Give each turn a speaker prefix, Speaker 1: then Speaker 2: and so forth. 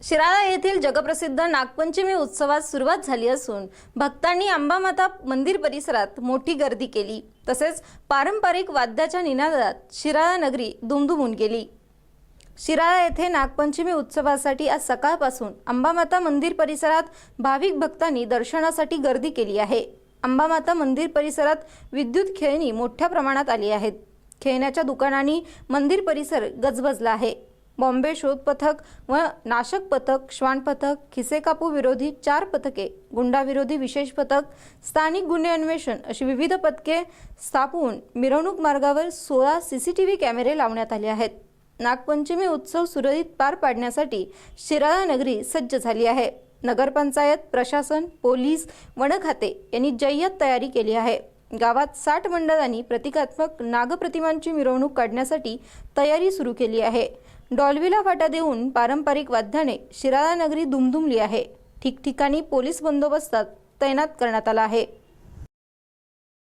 Speaker 1: शिराळा येथील जगप्रसिद्ध नागपंचमी उत्सवात सुरुवात झाली असून भक्तांनी अंबामाता मंदिर परिसरात मोठी गर्दी केली. तसेच पारंपरिक वाद्याच्या निनादात शिराळा नगरी दुमदुमून गेली. शिराळा येथे नागपंचमी उत्सवासाठी आज सकाळपासून अंबामाता मंदिर परिसरात भाविक भक्तांनी दर्शनासाठी गर्दी केली आहे. अंबामाता मंदिर परिसरात विद्युत खेळणी मोठ्या प्रमाणात आली आहेत. खेळण्याच्या दुकानांनी मंदिर परिसर गजबजला आहे. बॉम्बे शोध पथक व नाशक पथक श्वान पथक खिसेकापू विरोधी चार पथके गुंडाविरोधी विशेष पथक स्थानिक गुन्हे अन्वेषण अशी विविध पथके स्थापवून मिरवणूक मार्गावर सोळा सीसीटीव्ही कॅमेरे लावण्यात आले आहेत. नागपंचमी उत्सव सुरळीत पार पाडण्यासाठी शिराळा नगरी सज्ज झाली आहे. नगरपंचायत प्रशासन पोलीस वन खाते यांनी जय्यत तयारी केली आहे. गावात साठ मंडळांनी प्रतिकात्मक नागप्रतिमांची मिरवणूक काढण्यासाठी तयारी सुरू केली आहे. डॉल्वीला फाटा देऊन पारंपरिक वाद्याने शिराळा नगरी दुमदुमली आहे. ठिकठिकाणी पोलीस बंदोबस्तात तैनात करण्यात आला आहे.